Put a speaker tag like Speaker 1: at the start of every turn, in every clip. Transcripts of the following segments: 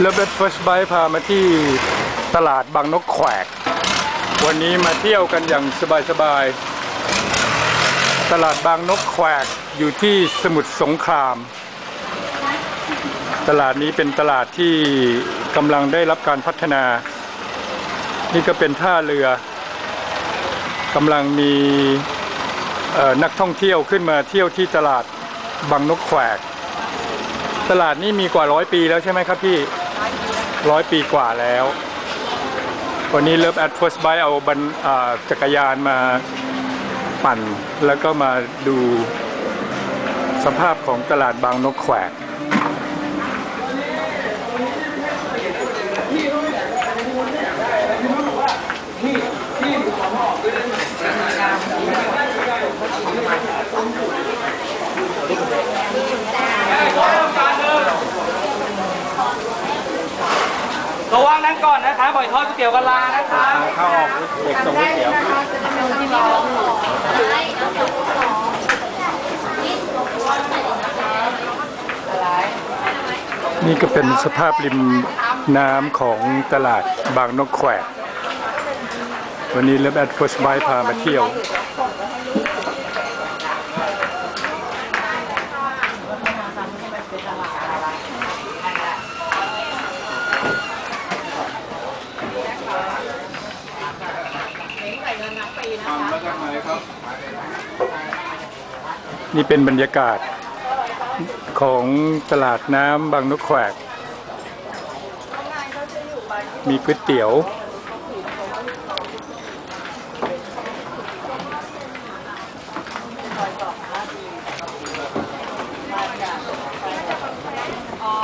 Speaker 1: แล้วเบสเฟิร์สไบพามาที่ตลาดบางนกแขวก วันนี้มาเที่ยวกันอย่างสบายๆ ตลาดบางนกแขวกอยู่ที่สมุทรสงคราม ตลาดนี้เป็นตลาดที่กำลังได้รับการพัฒนา นี่ก็เป็นท่าเรือกำลังมีนักท่องเที่ยวขึ้นมาเที่ยวที่ตลาดบางนกแขวก ตลาดนี้มีกว่าร้อยปีแล้วใช่ไหมครับพี่ ร้อยปีกว่าแล้ว วันนี้เลิฟแอดเฟิร์สไบเอาบันจักรยานมาปั่น แล้วก็มาดูสภาพของตลาดบางนกแขวก
Speaker 2: ระวังนั้นก่อนนะคะบ่อยทอดก๋วยเตี๋ยวกะลานะคะ
Speaker 1: ข้าออกเด็กส่งก๋วยเตี๋ยวนี่ก็เป็นสภาพริมน้ำของตลาดบางนกแขวกวันนี้เลิฟแอดฟิร์สไบพามาเที่ยว นี่เป็นบรรยากาศของตลาดน้ำบางนกแขวก มีก๋วยเตี๋ยว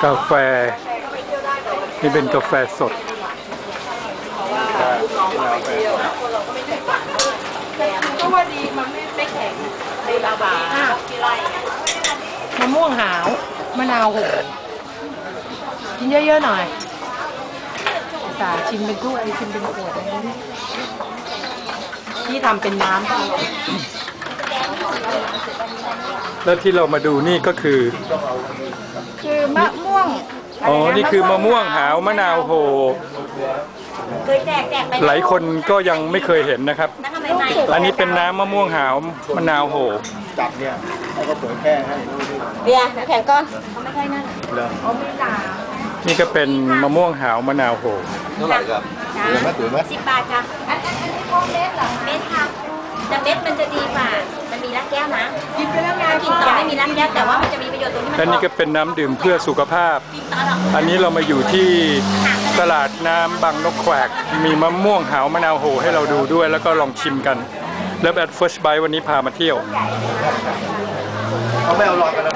Speaker 1: กาแฟ นี่เป็นกาแฟสด
Speaker 3: ก็ว่าดีมันไม่ไม่แข็งในลาบาอะ
Speaker 4: มะม่วงหาวมะนาวโหกินเยอะๆหน่อยสาชิมเป็นถ้วยชิมเป็นขวดอะไรนี่ที่ทำเป็นน้ำก็อร่อย
Speaker 1: แล้วที่เรามาดูนี่ก็คือ
Speaker 3: คือมะม่วง
Speaker 1: อ๋อ นี่คือมะม่วงหาวมะนาวโห
Speaker 5: เคยแจกแจกไป
Speaker 1: หลายคนก็ยังไม่เคยเห็นนะครับ
Speaker 5: แล้วทำไมใหม่
Speaker 1: อันนี้เป็นน้ำมะม่วงหาวมะนาวโห
Speaker 6: จับเนี่ยแล้วก็เผยแพร่ให้
Speaker 5: เบียร์แข็งก้อน
Speaker 1: นี่ก็เป็นมะม่วงหาวมะนาวโห
Speaker 6: เท่าไหร่ครับเห็นไหมถือไหม
Speaker 5: สิบบาทจ้ะอันอันอันนี้พวกเม็ดเหรอเม็ดค่ะแต่เม็ดมันจะดีกว่ามันมีรากแก้วนะ
Speaker 3: กินไปแล้วไง
Speaker 5: กินต่อไม่มีรากแก้วแต่ว่ามันจะมี ประโยชน์ตรงที่มัน
Speaker 1: และนี่ก็เป็นน้ำดื่มเพื่อสุขภาพ
Speaker 5: กินต่อหรอก
Speaker 1: อันนี้เรามาอยู่ที่ตลาดน้ำบางนกแขวก มีมะม่วงหาวมะนาวโหให้เราดูด้วย แล้วก็ลองชิมกันแล้วแอดเฟิร์สไบวันนี้พามาเที่ยว
Speaker 6: เขาไม่เอาหลอดกันแล้ว